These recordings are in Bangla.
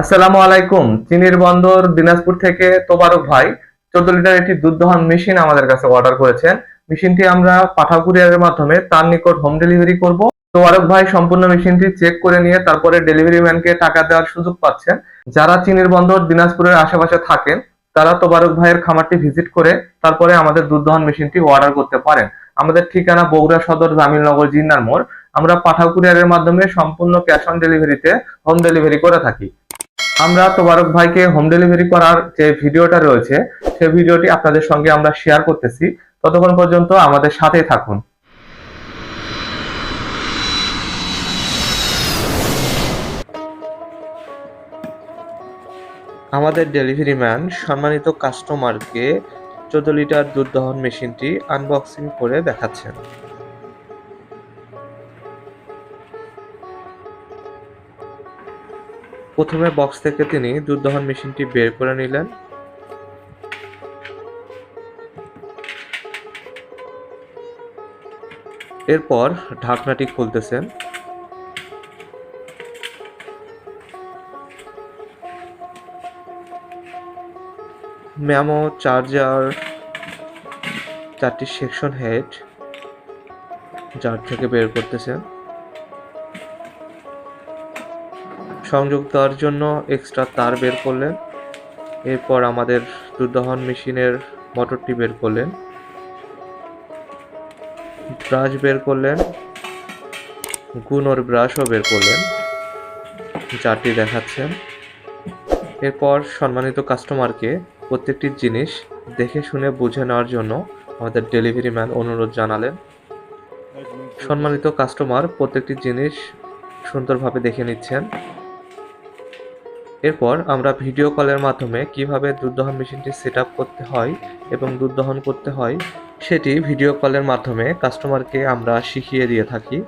আসসালামু আলাইকুম, চিনির বন্দর দিনাজপুর থেকে তোবারক ভাই। চোদ্দ লিটার একটি দুধ দহন মেশিন আমাদের কাছে অর্ডার করেছেন। মেশিনটি আমরা পাঠাও কুরিয়ারের মাধ্যমে তার নিকট হোম ডেলিভারি করব। তোবারক ভাই সম্পূর্ণ মেশিনটি চেক করে নিয়ে তারপরে ডেলিভারি ম্যানকে টাকা দেওয়ার সুযোগ পাচ্ছেন। যারা চিনির বন্দর দিনাজপুরের আশেপাশে থাকেন, তারা তোবারক ভাইয়ের খামারটি ভিজিট করে তারপরে আমাদের দুধ দহন মেশিনটি অর্ডার করতে পারেন। আমাদের ঠিকানা বগুড়া সদর জামিলনগর জিন্নার মোড়। আমরা পাঠাও কুরিয়ারের মাধ্যমে সম্পূর্ণ ক্যাশ অন ডেলিভারিতে হোম ডেলিভারি করে থাকি। আমরা তোবারক ভাইকে হোম ডেলিভারি করার যে ভিডিওটা রয়েছে সেই ভিডিওটি আপনাদের সঙ্গে আমরা শেয়ার করতেছি। ততক্ষণ পর্যন্ত আমাদের সাথেই থাকুন। আমাদের ডেলিভারি ম্যান সম্মানিত কাস্টমারকে চোদ্দ লিটার দুধ দহন মেশিনটি আনবক্সিং করে দেখাচ্ছেন। প্রথমে বক্স থেকে তিনি দুধ দহন মেশিনটি বের করে নিলেন। এরপর ঢাকনাটি খুলতেছেন। ম্যামো চার্জার, চারটি সেকশন হেড, যার থেকে বের করতেছেন। সংযোগ দেওয়ার জন্য এক্সট্রা তার বের করলেন। এরপর আমাদের দুধ দহন মেশিনের মোটরটি বের করলেন। ব্রাশ বের করলেন। গুণর ব্রাশও বের করলেন। যারটি দেখাচ্ছেন। এরপর সম্মানিত কাস্টমারকে প্রত্যেকটি জিনিস দেখে শুনে বুঝে নেওয়ার জন্য আমাদের ডেলিভারি ম্যান অনুরোধ জানালেন। সম্মানিত কাস্টমার প্রত্যেকটি জিনিস সুন্দরভাবে দেখে নিচ্ছেন। এরপর আমরা ভিডিও কলের মাধ্যমে কীভাবে দুধ দহন মেশিনটি সেট করতে হয় এবং দুধ দহন করতে হয়, সেটি ভিডিও কলের মাধ্যমে কাস্টমারকে আমরা শিখিয়ে দিয়ে থাকি।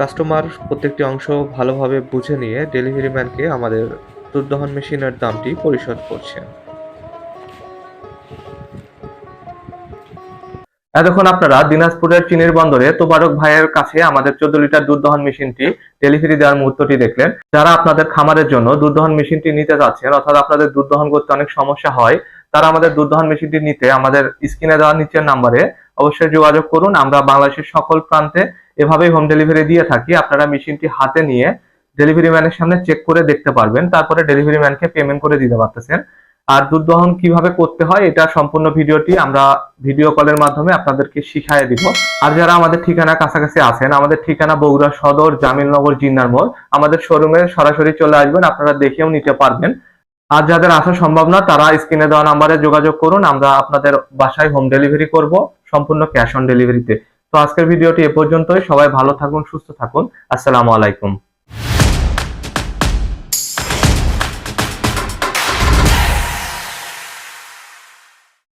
কাস্টমার প্রত্যেকটি অংশ ভালোভাবে বুঝে নিয়ে ডেলিভারি ম্যানকে আমাদের দুধ দহন মেশিনের দামটি পরিশোধ করছেন। এতক্ষণ আপনারা দিনাজপুরের চিনির বন্দরে তোবারক ভাইয়ের কাছে আমাদের চোদ্দ লিটার দুধ দহন মেশিনটি ডেলিভারি দেওয়ার মুহূর্তটি দেখলেন। যারা আপনাদের খামারের জন্য দুধ দহন মেশিনটি নিতে যাচ্ছেন, অর্থাৎ আপনাদের দুধ দহন করতে অনেক সমস্যা হয়, তারা আমাদের দুধ দহন মেশিনটি নিতে আমাদের স্ক্রিনে দেওয়া নিচের নাম্বারে অবশ্যই যোগাযোগ করুন। আমরা বাংলাদেশের সকল প্রান্তে এভাবেই হোম ডেলিভারি দিয়ে থাকি। আপনারা মেশিনটি হাতে নিয়ে ডেলিভারি ম্যানের সামনে চেক করে দেখতে পারবেন। তারপরে ডেলিভারি ম্যানকে পেমেন্ট করে দিতে পারতেছেন। আর দুধ দহন কীভাবে করতে হয়, এটা সম্পূর্ণ ভিডিওটি আমরা ভিডিও কলের মাধ্যমে আপনাদেরকে শিখাই দিব। আর যারা আমাদের ঠিকানা কাছাকাছি আছেন, আমাদের ঠিকানা বগুড়া সদর, জামিলনগর, জিন্নার মোড়, আমাদের শোরুমে সরাসরি চলে আসবেন, আপনারা দেখেও নিতে পারবেন। আর যাদের আসা সম্ভব না, তারা স্ক্রিনে দেওয়া নাম্বারে যোগাযোগ করুন, আমরা আপনাদের বাসায় হোম ডেলিভারি করব, সম্পূর্ণ ক্যাশ অন ডেলিভারিতে তো। আজকের ভিডিওটি এ পর্যন্তই, সবাই ভালো থাকুন, সুস্থ থাকুন, আসসালামু আলাইকুম।